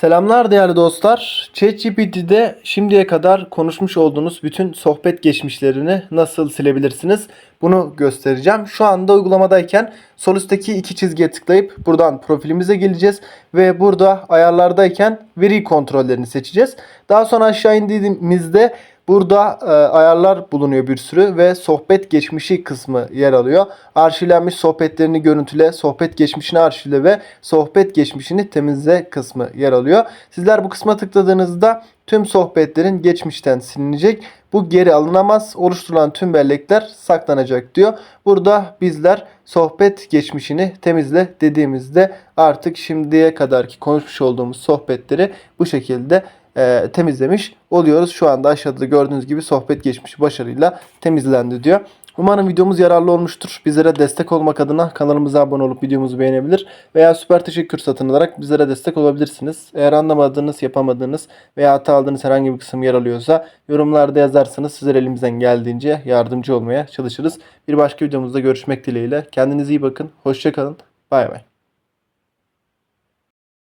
Selamlar değerli dostlar. ChatGPT'de şimdiye kadar konuşmuş olduğunuz bütün sohbet geçmişlerini nasıl silebilirsiniz? Bunu göstereceğim. Şu anda uygulamadayken sol üstteki iki çizgiye tıklayıp buradan profilimize geleceğiz ve burada ayarlardayken veri kontrollerini seçeceğiz. Daha sonra aşağı indiğimizde Burada e, ayarlar bulunuyor bir sürü ve sohbet geçmişi kısmı yer alıyor. Arşivlenmiş sohbetlerini görüntüle, sohbet geçmişini arşivle ve sohbet geçmişini temizle kısmı yer alıyor. Sizler bu kısma tıkladığınızda tüm sohbetlerin geçmişten silinecek. Bu geri alınamaz. Oluşturulan tüm bellekler saklanacak diyor. Burada bizler sohbet geçmişini temizle dediğimizde artık şimdiye kadarki konuşmuş olduğumuz sohbetleri bu şekilde e, temizlemiş oluyoruz. Şu anda aşağıda gördüğünüz gibi sohbet geçmişi başarıyla temizlendi diyor. Umarım videomuz yararlı olmuştur. Bizlere destek olmak adına kanalımıza abone olup videomuzu beğenebilir veya süper teşekkür satın alarak bizlere destek olabilirsiniz. Eğer anlamadığınız, yapamadığınız veya hata aldığınız herhangi bir kısım yer alıyorsa yorumlarda yazarsanız sizler elimizden geldiğince yardımcı olmaya çalışırız. Bir başka videomuzda görüşmek dileğiyle. Kendinize iyi bakın. Hoşçakalın. Bay bay.